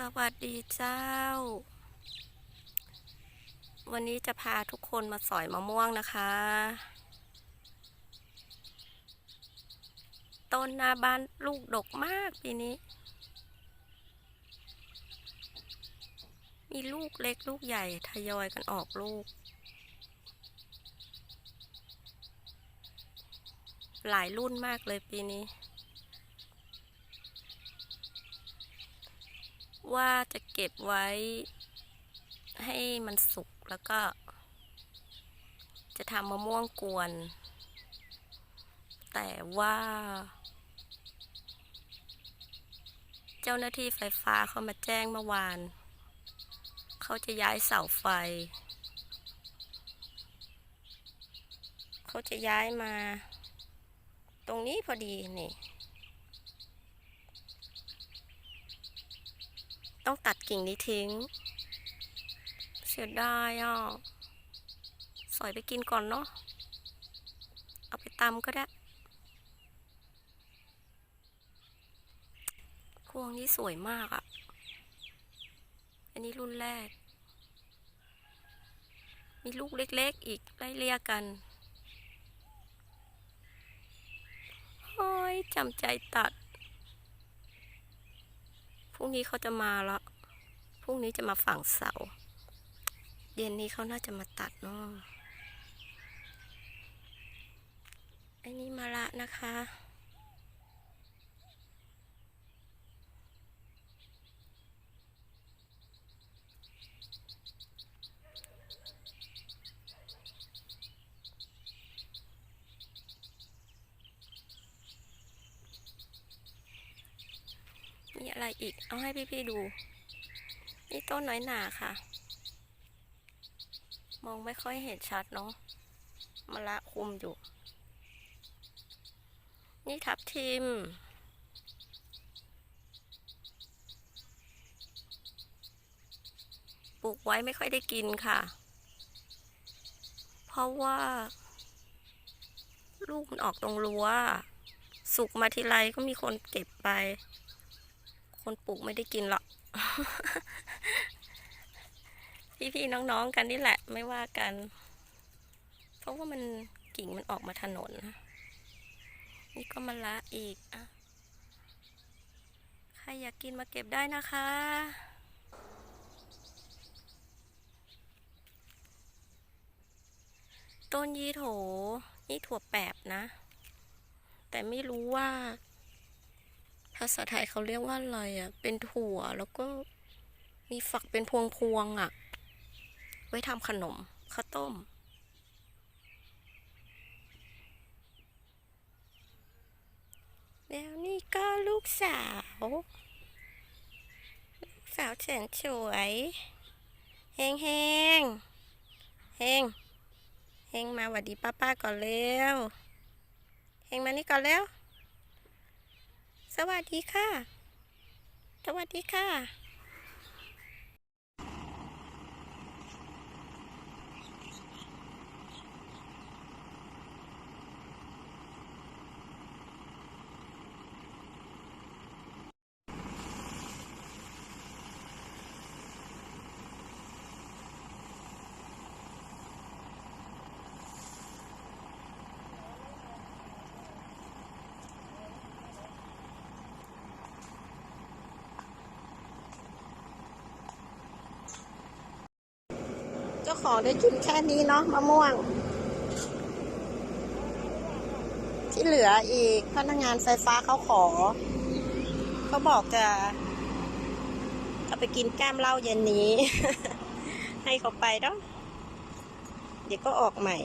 สวัสดีเจ้า วันนี้จะพาทุกคนมาสอยมะม่วงนะคะ ต้นหน้าบ้านลูกดกมากปีนี้ มีลูกเล็กลูกใหญ่ทยอยกันออกลูก หลายรุ่นมากเลยปีนี้ ว่าจะเก็บไว้ ให้มันสุกแล้วก็ จะทำมะม่วงกวน แต่ว่า เจ้าหน้าที่ไฟฟ้าเขามาแจ้งเมื่อวาน เขาจะย้ายเสาไฟ เขาจะย้ายมา ตรงนี้พอดีนี่ ต้องตัดกิ่งนี้ทิ้ง เสียดายอะ สอยไปกินก่อนเนาะ เอาไปตำก็ได้พวงนี้สวยมากอะ อันนี้รุ่นแรก มีลูกเล็กๆ อีกไล่เลี่ยกันโอ้ยจำใจตัด พรุ่งนี้เขาจะมาแล้วพรุ่งนี้จะมาฝังเสา เย็นนี้เขาน่าจะมาตัดเนาะไอ้นี่มาละนะคะ มี อะไรอีก เอาให้พี่ๆดู นี่ต้นน้อยหนาค่ะ มองไม่ค่อยเห็นชัดเนาะมะละคุมอยู่ นี่ทับทิม ปลูกไว้ไม่ค่อยได้กินค่ะ เพราะว่า ลูกมันออกตรงรั้วสุกมาทีไรก็มีคนเก็บไป คนปลูกไม่ได้กินหรอก พี่ๆน้องๆกันนี่แหละไม่ว่ากัน เพราะว่ามันกิ่งมันออกมาถนน นี่ก็มาละอีกอะใครอยากกินมาเก็บได้นะคะต้นยีโถ นี่ถั่วแปบนะ แต่ไม่รู้ว่า ภาษาไทยเขาเรียกว่าอะไรอะ เป็นถั่วแล้วก็มีฝักเป็นพวงพวงๆอะ ไว้ทำขนมข้าวต้ม แล้วนี่ก็ลูกสาว ลูกสาวแสนสวยเฮงเฮงเฮงเฮงมาหวัดดีป้าป้าก่อนเร็วเฮงมานี่ก่อนเร็ว สวัสดีค่ะ สวัสดีค่ะ ของได้กินแค่นี้เนาะมะม่วง ที่เหลืออีกพนักงานไฟฟ้าเขาขอ เขาบอกจะเอาไปกินแก้มเหล้าเย็นนี้ ให้เขาไปเนาะเดี๋ยวก็ออกใหม่